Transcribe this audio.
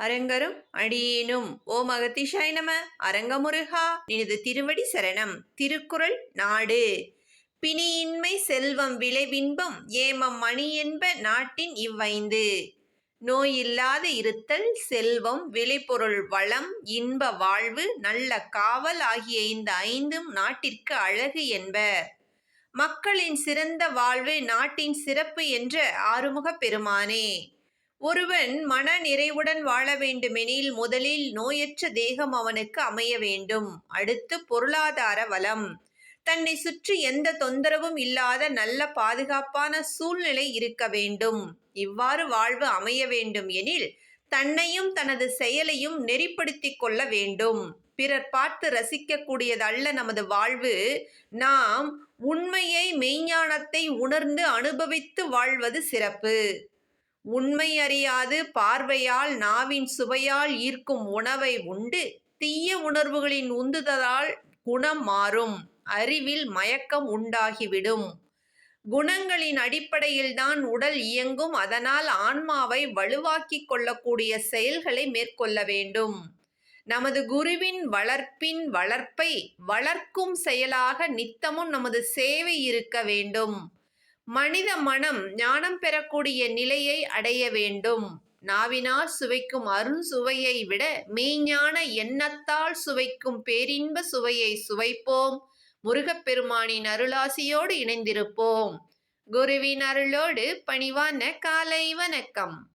அரங்கரும் அடியேனும். ஓம் அகத்திஷாய் நம. அரங்கமுருகா. நினது திருவடி சரணம். திருக்குறள் நாடு. பிணியின்மை செல்வம் விளைவின்பம் ஏமம் மணி என்ப நாட்டின் இவ்வைந்து. நோயில்லாத இருத்தல் செல்வம் விளைபொருள் வளம் இன்ப வாழ்வு நல்ல காவல் ஆகிய இந்த ஐந்தும் நாட்டிற்கு அழகு என்பர் மக்களின் சிறந்த வாழ்வு நாட்டின் சிறப்பு என்ற ஆறுமுகப் பெருமானே. ஒருவன் மன நிறைவுடன் வாழ வேண்டுமெனில் முதலில் நோயற்ற தேகம் அவனுக்கு அமைய வேண்டும். அடுத்து பொருளாதார வளம். தன்னை சுற்றி எந்த தொந்தரவும் இல்லாத நல்ல பாதுகாப்பான சூழ்நிலை இருக்க வேண்டும். இவ்வாறு வாழ்வு அமைய வேண்டும் எனில் தன்னையும் தனது செயலையும் நெறிப்படுத்திக் கொள்ள வேண்டும். பிறர் பார்த்து ரசிக்கக்கூடியதல்ல நமது வாழ்வு. நாம் உண்மையை மெய்ஞானத்தை உணர்ந்து அனுபவித்து வாழ்வது சிறப்பு. உண்மை அறியாது பார்வையால் நாவின் சுவையால் ஈர்க்கும் உணவை உண்டு. தீய உணர்வுகளின் உந்துதலால் குணம் மாறும். அறிவில் மயக்கம் உண்டாகிவிடும். குணங்களின் அடிப்படையில்தான் உடல் இயங்கும். அதனால் ஆன்மாவை வலுவாக்கிக் கொள்ளக்கூடிய செயல்களை மேற்கொள்ள வேண்டும். நமது குருவின் வளர்ப்பின் வளர்ப்பை வளர்க்கும் செயலாக நித்தமும் நமது சேவை இருக்க வேண்டும். மனித மனம் ஞானம் பெறக்கூடிய நிலையை அடைய வேண்டும். நாவினால் சுவைக்கும் அருண் சுவையை விட மெய்ஞான எண்ணத்தால் சுவைக்கும் பேரின்ப சுவையை சுவைப்போம். முருகப்பெருமானின் அருளாசியோடு இணைந்திருப்போம். குருவின் அருளோடு பணிவான காலை வணக்கம்.